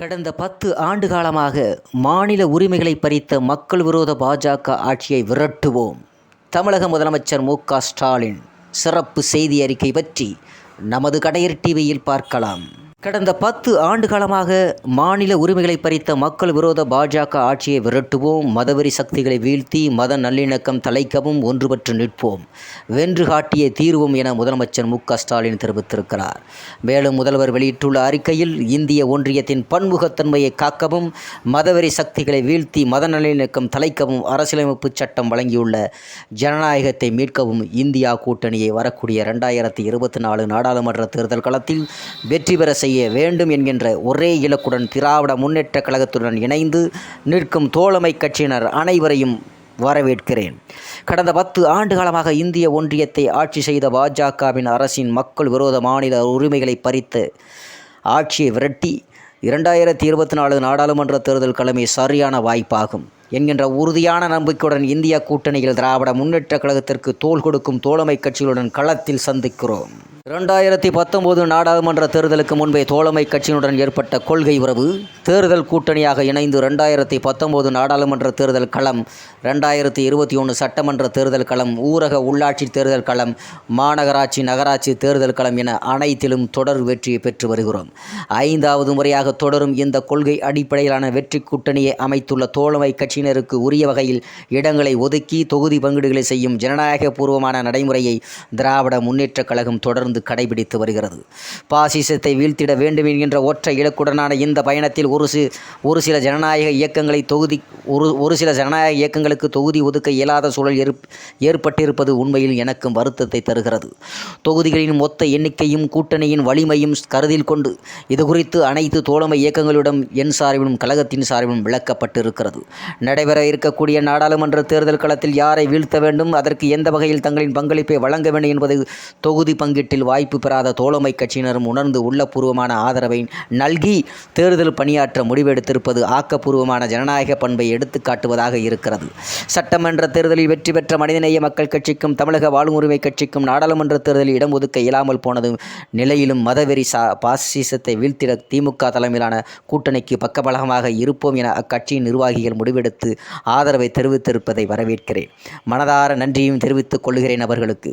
கடந்த பத்து ஆண்டு காலமாக மாநில உரிமைகளை பறித்த மக்கள் விரோத பாஜக ஆட்சியை விரட்டுவோம். தமிழக முதலமைச்சர் மு க ஸ்டாலின் சிறப்பு செய்தி அறிக்கை பற்றி நமது கடையர் டிவியில் பார்க்கலாம். கடந்த பத்து ஆண்டு காலமாக மாநில உரிமைகளை பறித்த மக்கள் விரோத பாஜக ஆட்சியை விரட்டுவோம் மதவெறி சக்திகளை வீழ்த்தி மத நல்லிணக்கம் தலைக்கவும் ஒன்றுபட்டு நிற்போம். வென்று காட்டிய தீர்வோம் என முதலமைச்சர் மு ஸ்டாலின் தெரிவித்திருக்கிறார். மேலும் முதல்வர் வெளியிட்டுள்ள அறிக்கையில் இந்திய ஒன்றியத்தின் பன்முகத்தன்மையை காக்கவும் மதவெறி சக்திகளை வீழ்த்தி மத நல்லிணக்கம் தலைக்கவும் அரசியலமைப்பு சட்டம் வழங்கியுள்ள ஜனநாயகத்தை மீட்கவும் இந்தியா கூட்டணியை வரக்கூடிய ரெண்டாயிரத்தி இருபத்தி நாலு நாடாளுமன்ற தேர்தல் களத்தில் வெற்றி பெற செய்ய வேண்டும் என்கின்ற ஒரே இலக்குடன் திராவிட முன்னேற்ற கழகத்துடன் இணைந்து நிற்கும் தோழமை கட்சியினர் அனைவரையும் வரவேற்கிறேன். கடந்த பத்து ஆண்டு காலமாக இந்திய ஒன்றியத்தை ஆட்சி செய்த பாஜகவின் அரசின் மக்கள் விரோத மாநில உரிமைகளை பறித்து ஆட்சியை விரட்டி இரண்டாயிரத்தி இருபத்தி நாலு நாடாளுமன்ற தேர்தல் கிழமை சரியான வாய்ப்பாகும் என்கின்ற உறுதியான நம்பிக்கையுடன் இந்திய கூட்டணியில் திராவிட முன்னேற்ற கழகத்திற்கு தோள் கொடுக்கும் தோழமை கட்சிகளுடன் களத்தில் சந்திக்கிறோம். இரண்டாயிரத்தி பத்தொன்பது நாடாளுமன்ற தேர்தலுக்கு முன்பே தோழமை கட்சியினுடன் ஏற்பட்ட கொள்கை உறவு தேர்தல் கூட்டணியாக இணைந்து ரெண்டாயிரத்தி பத்தொம்போது நாடாளுமன்ற தேர்தல் களம் ரெண்டாயிரத்தி இருபத்தி ஒன்று சட்டமன்ற தேர்தல் களம் ஊரக உள்ளாட்சி தேர்தல் களம் மாநகராட்சி நகராட்சி தேர்தல் களம் என அனைத்திலும் தொடர் வெற்றியை பெற்று வருகிறோம். ஐந்தாவது முறையாக தொடரும் இந்த கொள்கை அடிப்படையிலான வெற்றி கூட்டணியை அமைத்துள்ள தோழமை கட்சியினருக்கு உரிய வகையில் இடங்களை ஒதுக்கி தொகுதி பங்கீடுகளை செய்யும் ஜனநாயக பூர்வமான நடைமுறையை திராவிட முன்னேற்றக் கழகம் தொடர்ந்து கடைபிடித்து வருகிறது. பாசிசத்தை வீழ்த்திட வேண்டும் என்கின்ற ஒற்றை இலக்குடனான இந்த பயணத்தில் ஒரு சி ஒரு சில ஜனநாயக இயக்கங்களை தொகுதி ஒரு ஒரு சில ஜனநாயக இயக்கங்களுக்கு தொகுதி ஒதுக்க இயலாத சூழல் ஏற் ஏற்பட்டிருப்பது உண்மையில் எனக்கும் வருத்தத்தை தருகிறது. தொகுதிகளின் மொத்த எண்ணிக்கையும் கூட்டணியின் வலிமையும் கருதில் கொண்டு இது குறித்து அனைத்து தோழமை இயக்கங்களிடம் என் சார்பிலும் கழகத்தின் சார்பிலும் விளக்கப்பட்டிருக்கிறது. நடைபெற இருக்கக்கூடிய நாடாளுமன்ற தேர்தல் களத்தில் யாரை வீழ்த்த வேண்டும் அதற்கு எந்த வகையில் தங்களின் பங்களிப்பை வழங்க வேண்டும் என்பது தொகுதி பங்கீட்டில் வாய்ப்பு பெறாத தோழமை கட்சியினரும் உணர்ந்து உள்ளபூர்வமான ஆதரவை நல்கி தேர்தல் பணியாற்ற முடிவெடுத்திருப்பது ஆக்கப்பூர்வமான ஜனநாயக பண்பை எடுத்துக்காட்டுவதாக இருக்கிறது. சட்டமன்ற தேர்தலில் வெற்றி பெற்ற மனிதநேய மக்கள் கட்சிக்கும் தமிழக வாழ்வுரிமை கட்சிக்கும் நாடாளுமன்ற தேர்தலில் இடம் ஒதுக்க இயலாமல் போனதும் நிலையிலும் மதவெறி சா பாசிசத்தை வீழ்த்திட திமுக தலைமையிலான கூட்டணிக்கு பக்கபலகமாக இருப்போம் என அக்கட்சியின் நிர்வாகிகள் முடிவெடுத்து ஆதரவை தெரிவித்திருப்பதை வரவேற்கிறேன். மனதார நன்றியும் தெரிவித்துக் கொள்கிறேன் அவர்களுக்கு.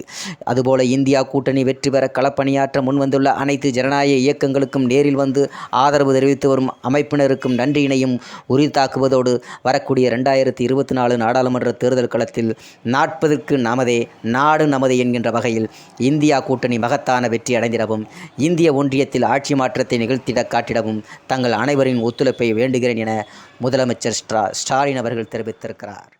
அதுபோல இந்தியா கூட்டணி வெற்றி பெற களப்பணியாற்ற முன்வந்துள்ள அனைத்து ஜனநாயக இயக்கங்களுக்கும் நேரில் வந்து ஆதரவு தெரிவித்து வரும் அமைப்பினருக்கும் நன்றியினையும் உரித்தாக்குவதோடு வரக்கூடிய ரெண்டாயிரத்தி இருபத்தி நாலு நாடாளுமன்ற தேர்தல் களத்தில் நாற்பதுக்கு நமதே நாடு நமதே என்கின்ற வகையில் இந்தியா கூட்டணி மகத்தான வெற்றி அடைந்திடவும் இந்திய ஒன்றியத்தில் ஆட்சி மாற்றத்தை நிகழ்த்திட காட்டிடவும் தங்கள் அனைவரின் ஒத்துழைப்பை வேண்டுகிறேன் என முதலமைச்சர் ஸ்டா ஸ்டாலின் அவர்கள் தெரிவித்திருக்கிறார்.